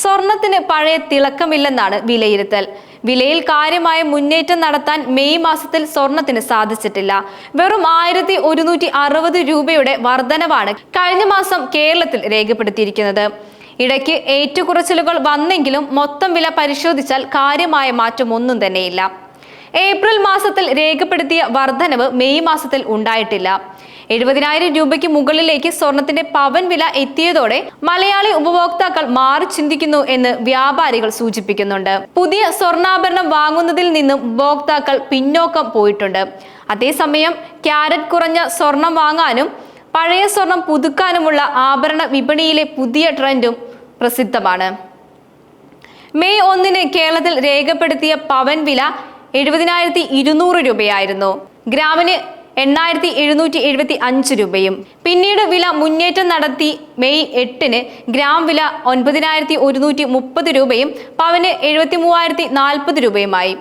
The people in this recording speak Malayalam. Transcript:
സ്വർണത്തിന് പഴയ തിളക്കമില്ലെന്നാണ് വിലയിരുത്തൽ. വിലയിൽ കാര്യമായ മുന്നേറ്റം നടത്താൻ മെയ് മാസത്തിൽ സ്വർണത്തിന് സാധിച്ചിട്ടില്ല. വെറും ആയിരത്തി ഒരുന്നൂറ്റി അറുപത് രൂപയുടെ വർധനവാണ് കഴിഞ്ഞ മാസം കേരളത്തിൽ രേഖപ്പെടുത്തിയിരിക്കുന്നത്. ഇടയ്ക്ക് ഏറ്റുകുറച്ചിലുകൾ വന്നെങ്കിലും മൊത്തം വില പരിശോധിച്ചാൽ കാര്യമായ മാറ്റമൊന്നും തന്നെയില്ല. ഏപ്രിൽ മാസത്തിൽ രേഖപ്പെടുത്തിയ വർധനവ് മെയ് മാസത്തിൽ ഉണ്ടായിട്ടില്ല. എഴുപതിനായിരം രൂപയ്ക്ക് മുകളിലേക്ക് സ്വർണത്തിന്റെ പവൻ വില എത്തിയതോടെ മലയാളി ഉപഭോക്താക്കൾ മാറി ചിന്തിക്കുന്നു എന്ന് വ്യാപാരികൾ സൂചിപ്പിക്കുന്നുണ്ട്. പുതിയ സ്വർണാഭരണം വാങ്ങുന്നതിൽ നിന്നും ഉപഭോക്താക്കൾ പിന്നോക്കം പോയിട്ടുണ്ട്. അതേസമയം ക്യാരറ്റ് കുറഞ്ഞ സ്വർണം വാങ്ങാനും പഴയ സ്വർണം പുതുക്കാനുമുള്ള ആഭരണ വിപണിയിലെ പുതിയ ട്രെൻഡും പ്രസിദ്ധമാണ്. മെയ് ഒന്നിന് കേരളത്തിൽ രേഖപ്പെടുത്തിയ പവൻ വില എഴുപതിനായിരത്തി ഇരുന്നൂറ് രൂപയായിരുന്നു. ഗ്രാമിന് എണ്ണായിരത്തി എഴുന്നൂറ്റി എഴുപത്തി അഞ്ച് രൂപയും. പിന്നീട് വില മുന്നേറ്റം നടത്തി മെയ് എട്ടിന് ഗ്രാം വില ഒൻപതിനായിരത്തി ഒരുന്നൂറ്റി മുപ്പത് രൂപയും പവന് എഴുപത്തി മൂവായിരത്തി നാൽപ്പത് രൂപയുമായി.